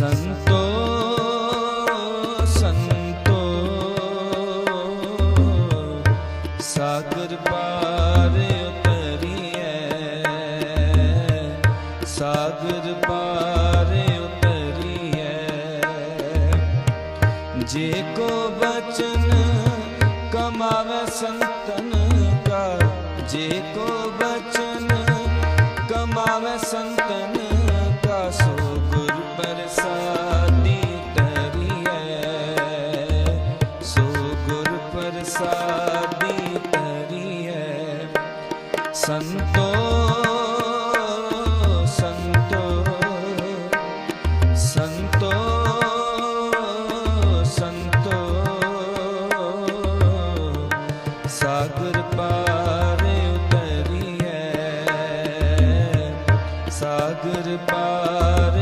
संतो संतो सागर पार उतरी सागर पार उतरी है जे को बचन कमावे संतन का, जे को बचन कमावे संतन ਸਾਡੀ ਤਰੀ ਸੰਤੋ ਸੰਤੋ ਸੰਤੋ ਸੰਤੋ। ਸਾਗਰ ਪਾਰ ਉਤਰੀ ਸਾਗਰ ਪਾਰ